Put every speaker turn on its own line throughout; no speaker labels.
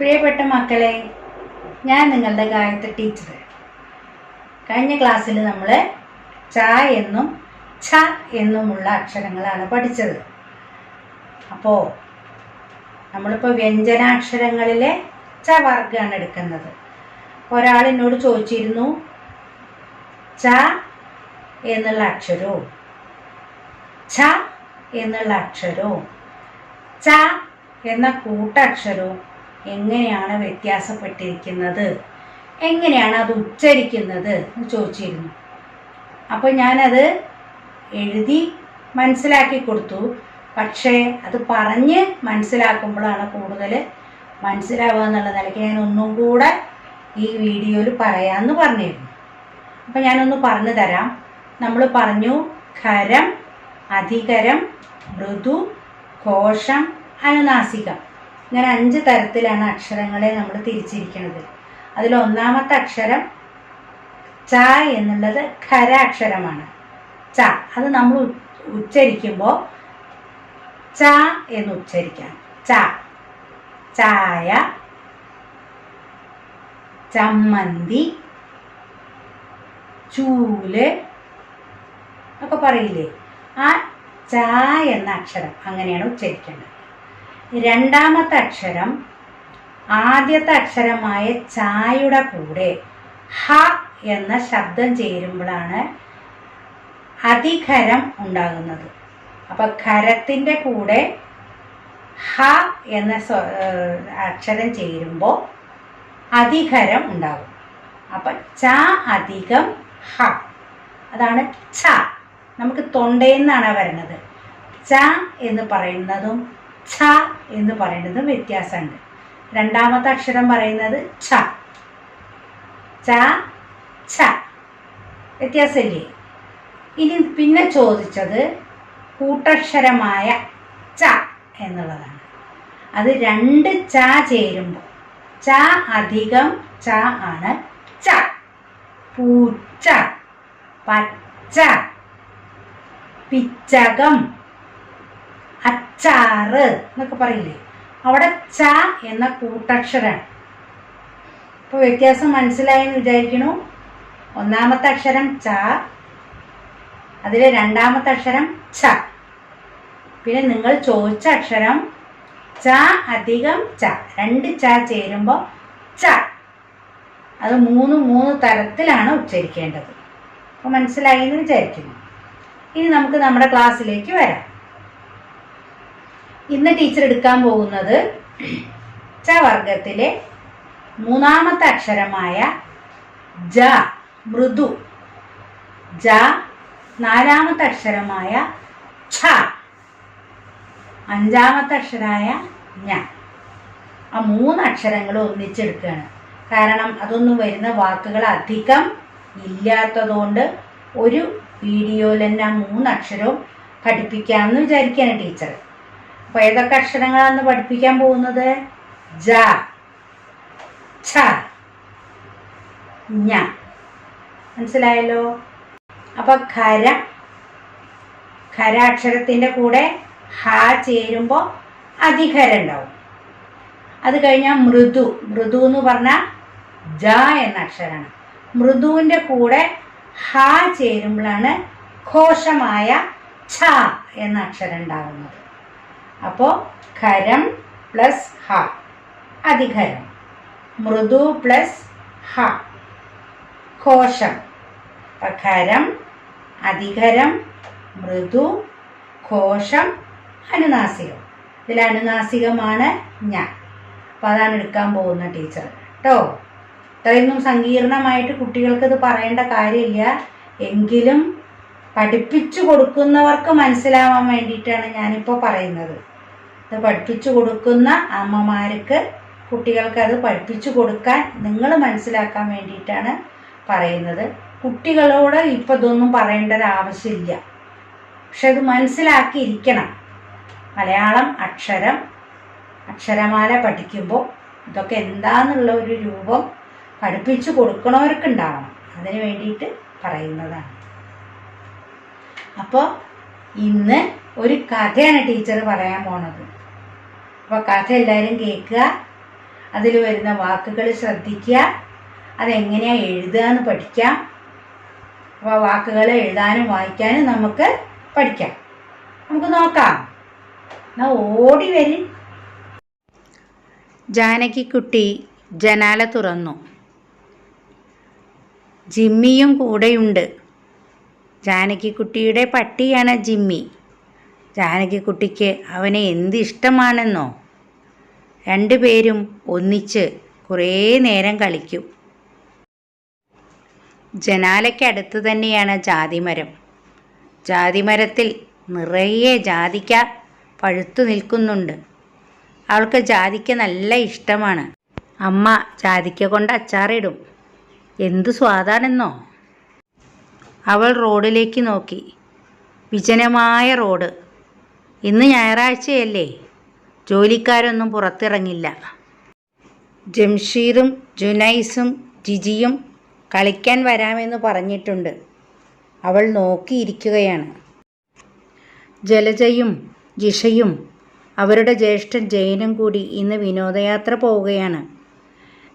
പ്രിയപ്പെട്ട മക്കളെ ഞാൻ നിങ്ങളുടെ ഗായത്രി ടീച്ചർ കഴിഞ്ഞ ക്ലാസ്സിൽ നമ്മൾ ച എന്നും ഛ എന്നുമുള്ള അക്ഷരങ്ങളാണ് പഠിച്ചത്. അപ്പോൾ നമ്മളിപ്പോൾ വ്യഞ്ജനാക്ഷരങ്ങളിലെ ച വർഗമാണ് എടുക്കുന്നത്. ഒരാൾ എന്നോട് ചോദിച്ചിരുന്നു ച എന്നുള്ള അക്ഷരവും ഛ എന്നുള്ള അക്ഷരവും ച എന്ന കൂട്ടക്ഷരവും എങ്ങനെയാണ് വ്യത്യാസപ്പെട്ടിരിക്കുന്നത്? എങ്ങനെയാണ് അത് ഉച്ചരിക്കുന്നത് എന്ന് ചോദിച്ചിരുന്നു. അപ്പോൾ ഞാനത് എഴുതി മനസ്സിലാക്കി കൊടുത്തു. പക്ഷേ അത് പറഞ്ഞ് മനസ്സിലാക്കുമ്പോഴാണ് കൂടുതൽ മനസ്സിലാവുക എന്നുള്ള നിലയ്ക്ക് ഞാൻ ഒന്നും കൂടെ ഈ വീഡിയോയിൽ പറയാമെന്ന് പറഞ്ഞിരുന്നു. അപ്പം ഞാനൊന്ന് പറഞ്ഞു തരാം. നമ്മൾ പറഞ്ഞു ഖരം അധികരം മൃദു കോശം അനുനാസികം. ഇങ്ങനെ അഞ്ച് തരത്തിലാണ് അക്ഷരങ്ങളെ നമ്മൾ തിരിച്ചിരിക്കുന്നത്. അതിൽ ഒന്നാമത്തെ അക്ഷരം ച എന്നുള്ളത് ഖര അക്ഷരമാണ്. ച അത് നമ്മൾ ഉച്ചരിക്കുമ്പോൾ ച എന്ന് ഉച്ചരിക്കാം. ച ചായ ചമ്മന്തി ചൂൽ ഒക്കെ പറയില്ലേ? ആ ച എന്ന അക്ഷരം അങ്ങനെയാണ് ഉച്ചരിക്കേണ്ടത്. രണ്ടാമത്തെ അക്ഷരം ആദ്യത്തെ അക്ഷരമായ ചായുടെ കൂടെ ഹ എന്ന ശബ്ദം ചേരുമ്പോഴാണ് അധികരം ഉണ്ടാകുന്നത്. അപ്പൊ ഖരത്തിന്റെ കൂടെ ഹ എന്ന അക്ഷരം ചേരുമ്പോൾ അധികരം ഉണ്ടാകും അപ്പൊ ച അധികം ഹ. അതാണ് ച നമുക്ക് തൊണ്ടയിൽ നിന്നാണ് വരുന്നത്. ച എന്ന് പറയുന്നതും ഛ എന്ന് പറയുന്നത് വ്യത്യാസമുണ്ട്. രണ്ടാമത്തെ അക്ഷരം പറയുന്നത് ഛ. ച ഛ. വ്യത്യാസമില്ലേ? ഇനി പിന്നെ ചോദിച്ചത് കൂട്ടക്ഷരമായ ച എന്നുള്ളതാണ്. അത് രണ്ട് ച ചേരുമ്പോൾ ച അധികം ച ആണ് ച പൂച്ച പച്ച പിച്ചകം അച്ചാറ് എന്നൊക്കെ പറയില്ലേ? അവിടെ ച എന്ന കൂട്ടക്ഷരാണ് ഇപ്പോൾ വ്യത്യാസം മനസ്സിലായെന്ന് വിചാരിക്കണു. ഒന്നാമത്തെ അക്ഷരം ച അതിലെ രണ്ടാമത്തെ അക്ഷരം ച. പിന്നെ നിങ്ങൾ ചോദിച്ച അക്ഷരം ച അധികം ച. രണ്ട് ച ചേരുമ്പോൾ ച. അത് മൂന്ന് മൂന്ന് തരത്തിലാണ് ഉച്ചരിക്കേണ്ടത്. അപ്പോൾ മനസ്സിലായി എന്ന് വിചാരിക്കുന്നു. ഇനി നമുക്ക് നമ്മുടെ ക്ലാസ്സിലേക്ക് വരാം. ഇന്ന് ടീച്ചർ എടുക്കാൻ പോകുന്നത് ച വർഗത്തിലെ മൂന്നാമത്തെ അക്ഷരമായ ജ മൃദു. ജ നാലാമത്തെ അക്ഷരമായ ഛ. അഞ്ചാമത്തെ അക്ഷരമായ ഞ. ആ മൂന്ന് അക്ഷരങ്ങൾ ഒന്നിച്ചെടുക്കുകയാണ്. കാരണം അതൊന്നും വരുന്ന വാക്കുകൾ അധികം ഇല്ലാത്തതുകൊണ്ട് ഒരു വീഡിയോയിൽ തന്നെ ആ മൂന്ന് അക്ഷരവും പഠിപ്പിക്കാമെന്ന് വിചാരിക്കുകയാണ് ടീച്ചർ അപ്പോൾ ഏതൊക്കെ അക്ഷരങ്ങളാണ് പഠിപ്പിക്കാൻ പോകുന്നത്? ജ ഛ ഞ മനസ്സിലായല്ലോ? അപ്പൊ ഖര ഖര അക്ഷരത്തിന്റെ കൂടെ ഹ ചേരുമ്പോൾ അധികരം ഉണ്ടാവും. അത് കഴിഞ്ഞാൽ മൃദു. മൃദു എന്ന് പറഞ്ഞാൽ ജ എന്ന അക്ഷരമാണ് മൃദുവിന്റെ കൂടെ ഹ ചേരുമ്പോഴാണ് ഘോഷമായ ഛ എന്ന അക്ഷരം ഉണ്ടാകുന്നത് അപ്പോൾ ഖരം പ്ലസ് ഹ. അധികരം. മൃദു പ്ലസ് ഹ. കോശം. ഖരം അധികരം മൃദു കോശം അനുനാസികം. ഇതിൽ അനുനാസികമാണ് ഞാൻ അപ്പം അതാണ് എടുക്കാൻ പോകുന്ന ടീച്ചർ. കേട്ടോ ഇത്രയൊന്നും സങ്കീർണമായിട്ട് കുട്ടികൾക്ക് ഇത് പറയേണ്ട കാര്യമില്ല. എങ്കിലും പഠിപ്പിച്ചു കൊടുക്കുന്നവർക്ക് മനസ്സിലാവാൻ വേണ്ടിയിട്ടാണ് ഞാനിപ്പോൾ പറയുന്നത്. ഇത് പഠിപ്പിച്ചു കൊടുക്കുന്ന അമ്മമാർക്ക് കുട്ടികൾക്ക് അത് പഠിപ്പിച്ചു കൊടുക്കാൻ നിങ്ങൾ മനസ്സിലാക്കാൻ വേണ്ടിയിട്ടാണ് പറയുന്നത്. കുട്ടികളോട് ഇപ്പം ഇതൊന്നും പറയേണ്ട ഒരു ആവശ്യമില്ല. പക്ഷെ അത് മനസ്സിലാക്കിയിരിക്കണം. മലയാളം അക്ഷരം അക്ഷരമാല പഠിക്കുമ്പോൾ ഇതൊക്കെ എന്താന്നുള്ള ഒരു രൂപം പഠിപ്പിച്ചു കൊടുക്കണവർക്ക് ഉണ്ടാവണം അതിന് വേണ്ടിയിട്ട് പറയുന്നതാണ്. അപ്പോൾ ഇന്ന് ഒരു കഥയാണ് ടീച്ചർ പറയാൻ പോണത്. അപ്പോൾ കഥ എല്ലാവരും കേൾക്കുക. അതിൽ വരുന്ന വാക്കുകൾ ശ്രദ്ധിക്കുക. അതെങ്ങനെയാണ് എഴുതുക എന്ന് പഠിക്കാം. അപ്പോൾ വാക്കുകൾ എഴുതാനും വായിക്കാനും നമുക്ക് പഠിക്കാം. നമുക്ക് നോക്കാം. എന്നാ ഓടി വരും. ജാനകിക്കുട്ടി ജനാല തുറന്നു. ജിമ്മിയും കൂടെയുണ്ട്. ജാനകിക്കുട്ടിയുടെ പട്ടിയാണ് ജിമ്മി. ജാനകിക്കുട്ടിക്ക് അവനെ എന്ത് ഇഷ്ടമാണെന്നോ രണ്ടുപേരും ഒന്നിച്ച് കുറേ നേരം കളിക്കും. ജനാലയ്ക്കടുത്ത് തന്നെയാണ് ജാതിമരം. ജാതിമരത്തിൽ നിറയെ ജാതിക്ക പഴുത്തു നിൽക്കുന്നുണ്ട്. അവൾക്ക് ജാതിക്ക നല്ല ഇഷ്ടമാണ്. അമ്മ ജാതിക്ക കൊണ്ട് അച്ചാറിടും. എന്തു സ്വാദാണെന്നോ? അവൾ റോഡിലേക്ക് നോക്കി. വിജനമായ റോഡ്. ഇന്ന് ഞായറാഴ്ചയല്ലേ. ജോലിക്കാരൊന്നും പുറത്തിറങ്ങില്ല. ജംഷീറും ജുനൈസും ജിജിയും കളിക്കാൻ വരാമെന്ന് പറഞ്ഞിട്ടുണ്ട്. അവൾ നോക്കിയിരിക്കുകയാണ്. ജലജയും ജിഷയും അവരുടെ ജ്യേഷ്ഠൻ ജയനും കൂടി ഇന്ന് വിനോദയാത്ര പോവുകയാണ്.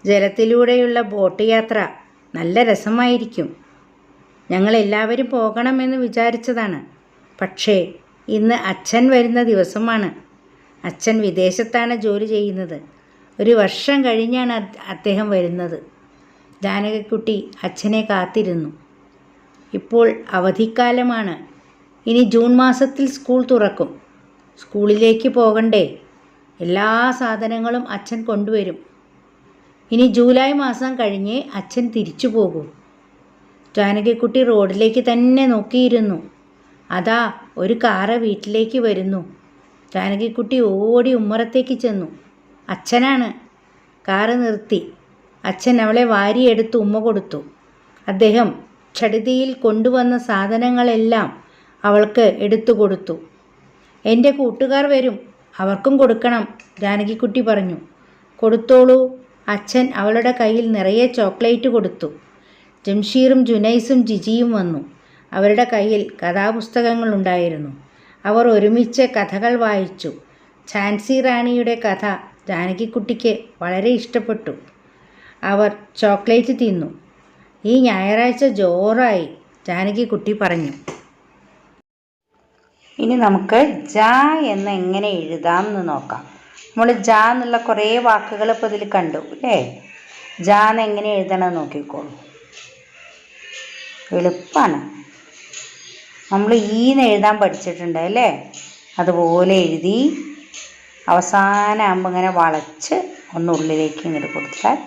ജലത്തിലൂടെയുള്ള ബോട്ട് യാത്ര നല്ല രസമായിരിക്കും. ഞങ്ങളെല്ലാവരും പോകണമെന്ന് വിചാരിച്ചതാണ്. പക്ഷേ ഇന്ന് അച്ഛൻ വരുന്ന ദിവസമാണ്. അച്ഛൻ വിദേശത്താണ് ജോലി ചെയ്യുന്നത്. ഒരു വർഷം കഴിഞ്ഞാണ് അദ്ദേഹം വരുന്നത്. ജാനകിക്കുട്ടി അച്ഛനെ കാത്തിരുന്നു. ഇപ്പോൾ അവധിക്കാലമാണ്. ഇനി ജൂൺ മാസത്തിൽ സ്കൂൾ തുറക്കും. സ്കൂളിലേക്ക് പോകണ്ടേ. എല്ലാ സാധനങ്ങളും അച്ഛൻ കൊണ്ടുവരും. ഇനി ജൂലൈ മാസം കഴിഞ്ഞേ അച്ഛൻ തിരിച്ചു പോകൂ. ജാനകിക്കുട്ടി റോഡിലേക്ക് തന്നെ നോക്കിയിരുന്നു. അതാ ഒരു കാറ് വീട്ടിലേക്ക് വരുന്നു. ജാനകിക്കുട്ടി ഓടി ഉമ്മറത്തേക്ക് ചെന്നു. അച്ഛനാണ്. കാറ് നിർത്തി. അച്ഛൻ അവളെ വാരിയെടുത്ത് ഉമ്മ കൊടുത്തു. അദ്ദേഹം ഛടിതിയിൽ കൊണ്ടുവന്ന സാധനങ്ങളെല്ലാം അവൾക്ക് എടുത്തു കൊടുത്തു. എന്റെ കൂട്ടുകാർ വരും. അവർക്കും കൊടുക്കണം ജാനകിക്കുട്ടി പറഞ്ഞു. കൊടുത്തോളൂ. അച്ഛൻ അവളുടെ കയ്യിൽ നിറയെ ചോക്ലേറ്റ് കൊടുത്തു. ജംഷീറും ജുനൈസും ജിജിയും വന്നു. അവരുടെ കയ്യിൽ കഥാപുസ്തകങ്ങളുണ്ടായിരുന്നു. അവർ ഒരുമിച്ച് കഥകൾ വായിച്ചു. ഝാൻസി റാണിയുടെ കഥ ജാനകിക്കുട്ടിക്ക് വളരെ ഇഷ്ടപ്പെട്ടു. അവർ ചോക്ലേറ്റ് തിന്നു. ഈ ഞായറാഴ്ച ജോറായി ജാനകിക്കുട്ടി പറഞ്ഞു. ഇനി നമുക്ക് ജ എന്ന് എങ്ങനെ എഴുതാം എന്ന് നോക്കാം. നമ്മൾ ജ എന്നുള്ള കുറേ വാക്കുകൾ ഇപ്പോൾ ഇതിൽ കണ്ടു അല്ലേ? ജ എന്ന് എങ്ങനെ എഴുതണമെന്ന് നോക്കിക്കോളൂ. എളുപ്പമാണ് നമ്മൾ ഈന്ന് എഴുതാൻ പഠിച്ചിട്ടുണ്ട് അല്ലേ? അതുപോലെ എഴുതി അവസാനമാകുമ്പോൾ ഇങ്ങനെ വളച്ച് ഒന്ന് ഉള്ളിലേക്ക് ഇങ്ങോട്ട് കൊടുത്താൽ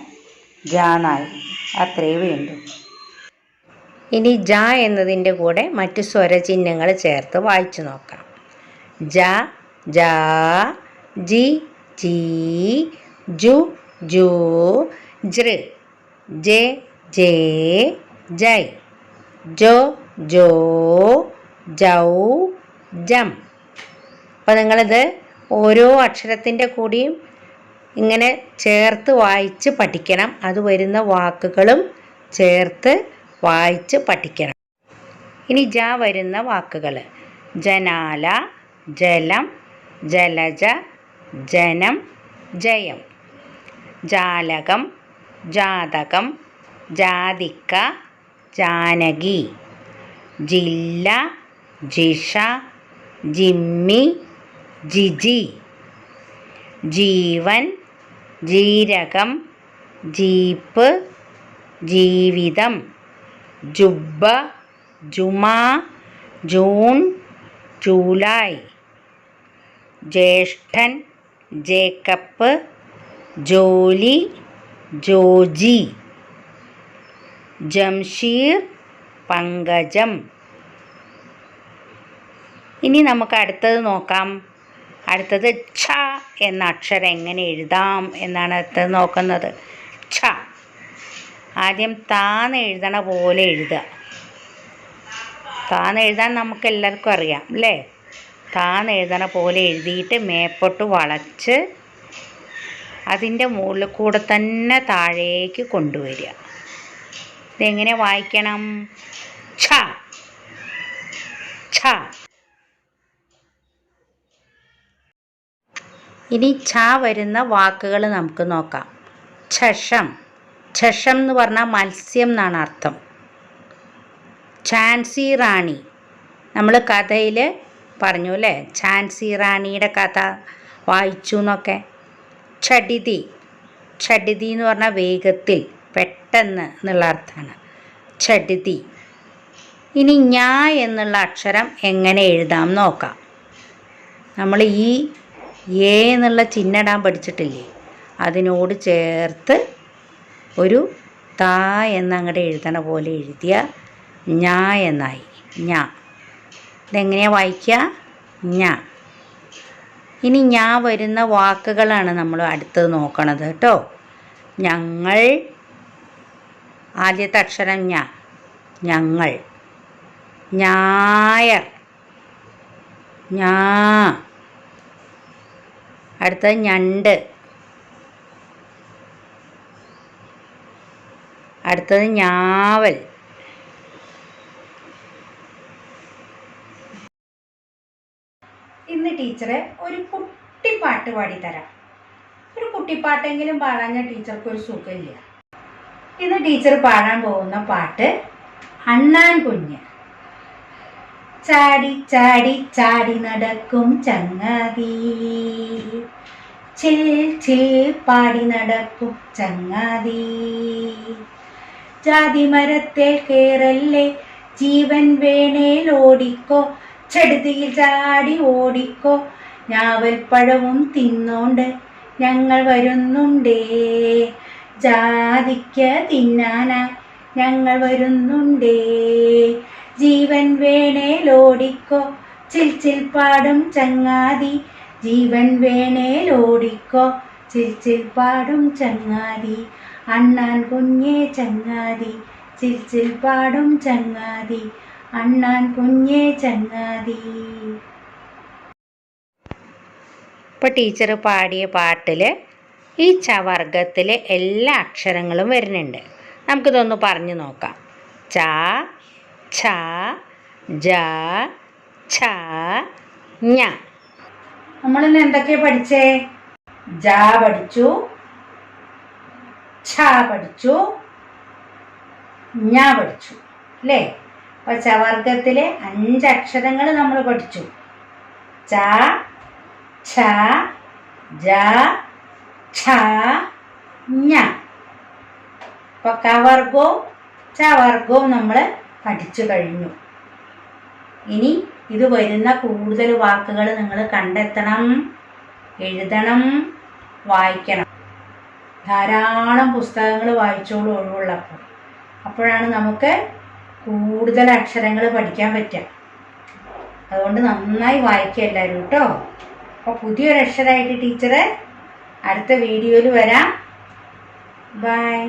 ജാനായി അത്രയേ വേണ്ടൂ. ഇനി ജ എന്നതിന്റെ കൂടെ മറ്റ് സ്വരചിഹ്നങ്ങൾ ചേർത്ത് വായിച്ചു നോക്കാം ജ ജ ജി ജി ജു ജു ജൃ ജെ ജേ ജൈ ജോ ജോ ജൗ ജം. അപ്പോൾ നിങ്ങളിത് ഓരോ അക്ഷരത്തിന്റെ കൂടിയും ഇങ്ങനെ ചേർത്ത് വായിച്ച് പഠിക്കണം. അത് വരുന്ന വാക്കുകളും ചേർത്ത് വായിച്ച് പഠിക്കണം. ഇനി ജ വരുന്ന വാക്കുകൾ. ജനാല ജലം ജലജ ജനം ജയം. ജാലകം ജാതകം ജാതിക്ക ജാനകി. ജില്ല ജിഷ ജിമ്മി ജിജി ജീവൻ ജീരകം ജീപ്പ് ജീവിതം ജുബ്ബ ജുമ ജൂൺ ജൂലൈ ജ്യേഷ്ഠൻ ജേക്കപ്പ് ജോലി ജോജി ജംഷീർ പങ്കജം. ഇനി നമുക്ക് അടുത്തത് നോക്കാം. അടുത്തത് ഛ എന്ന അക്ഷരം എങ്ങനെ എഴുതാം എന്നാണ് അടുത്തത് നോക്കുന്നത്. ഛ. ആദ്യം താന്ന് എഴുതണ പോലെ എഴുതുക. താന്ന് എഴുതാൻ നമുക്ക് എല്ലാവർക്കും അറിയാം അല്ലേ? താന്ന് എഴുതണ പോലെ എഴുതിയിട്ട് മേപ്പോട്ട് വളച്ച് അതിന്റെ മുകളിൽ കൂടെ തന്നെ താഴേക്ക് കൊണ്ടുവരിക. ഇതെങ്ങനെ വായിക്കണം? ഛ. ഛ. ഇനി ഛ വരുന്ന വാക്കുകൾ നമുക്ക് നോക്കാം. ഛഷം. ഛഷം എന്ന് പറഞ്ഞാൽ മത്സ്യം എന്നാണ് അർത്ഥം. ഝാൻസി റാണി. നമ്മൾ കഥയിൽ പറഞ്ഞു അല്ലേ? ഝാൻസി റാണിയുടെ കഥ വായിച്ചു എന്നൊക്കെ. ഛടിതി. ഛടിതി എന്ന് പറഞ്ഞാൽ വേഗത്തിൽ. പെട്ടെന്ന് എന്നുള്ള അർത്ഥമാണ്. ചടുതി ഇനി ഞാ എന്നുള്ള അക്ഷരം എങ്ങനെ എഴുതാം നോക്കാം. നമ്മൾ ഈ എ എന്നുള്ള ചിഹ്നടാൻ പഠിച്ചിട്ടില്ലേ? അതിനോട് ചേർത്ത് ഒരു താ എന്നങ്ങടെ എഴുതണ പോലെ എഴുതിയ ഞാ എന്നായി. ഞാ. ഇതെങ്ങനെയാണ് വായിക്കുക? ഞാ. ഇനി ഞാ വരുന്ന വാക്കുകളാണ് നമ്മൾ അടുത്തത് നോക്കണത് കേട്ടോ. ഞങ്ങൾ ആദ്യത്തെ അക്ഷരം ഞാ. ഞങ്ങൾ. ഞായർ. ഞാ. അടുത്ത ഞണ്ട്. അടുത്തത് ഞാവൽ. ഇന്ന് ടീച്ചറെ ഒരു കുട്ടിപ്പാട്ട് പാടിത്തരാം. ഒരു കുട്ടിപ്പാട്ടെങ്കിലും പാടാൻ ടീച്ചർക്ക് ഒരു സുഖമില്ല. ഇന്ന് ടീച്ചർ പാടാൻ പോകുന്ന പാട്ട് അണ്ണാൻ കുഞ്ഞ്. ചാടി ചാടി ചാടി നടക്കും ചങ്ങാതി. ചിൽ ചിൽ പാടി നടക്കും ചങ്ങാതി. ജാതി മരത്തിൽ കേറല്ലേ ജീവൻ വേണേൽ ഓടിക്കോ. ചെടുതിയിൽ ചാടി ഓടിക്കോ ഞാവൽപ്പഴവും തിന്നോണ്ട് ഞങ്ങൾ വരുന്നുണ്ടേ. ജാതിക്ക തിന്നാന ഞങ്ങൾ വരുന്നുണ്ടേ. ജീവൻ വേണേ ലോടിക്കോ. ചിൽച്ചിൽ പാടും ചങ്ങാതി. ജീവൻ വേണേ ലോടിക്കോ. ചിൽച്ചിൽ പാടും ചങ്ങാതി. അണ്ണാൻ കുഞ്ഞേ ചങ്ങാതി. ചിൽച്ചിൽ ചിൽ പാടും ചങ്ങാതി. അണ്ണാൻ കുഞ്ഞേ ചങ്ങാതി. ഇപ്പോൾ ടീച്ചർ പാടിയ പാട്ടിൽ ഈ ചവർഗത്തിലെ എല്ലാ അക്ഷരങ്ങളും വരുന്നുണ്ട്. നമുക്കിതൊന്ന് പറഞ്ഞു നോക്കാം. ച ഛ ജ ഛ ഞ. നമ്മൾ ഇന്ന് എന്തൊക്കെയാ പഠിച്ചേ? ജ പഠിച്ചു ഛ പഠിച്ചു ഞ പഠിച്ചു അല്ലേ? അപ്പൊ ചവർഗത്തിലെ അഞ്ച് അക്ഷരങ്ങൾ നമ്മൾ പഠിച്ചു. ച ഛ ജ ഛ അപ്പൊ കവർഗവും ചവർഗവും നമ്മൾ പഠിച്ചു കഴിഞ്ഞു. ഇനി ഇത് വരുന്ന കൂടുതൽ വാക്കുകൾ നിങ്ങൾ കണ്ടെത്തണം എഴുതണം വായിക്കണം. ധാരാളം പുസ്തകങ്ങൾ വായിച്ചോളൂ ഒഴിവുള്ളപ്പോൾ. അപ്പോഴാണ് നമുക്ക് കൂടുതൽ അക്ഷരങ്ങൾ പഠിക്കാൻ പറ്റുക. അതുകൊണ്ട് നന്നായി വായിക്കുക എല്ലാവരും കേട്ടോ. അപ്പോൾ പുതിയൊരു അക്ഷരമായിട്ട് ടീച്ചറ് അടുത്ത വീഡിയോയിൽ വരാം. ബൈ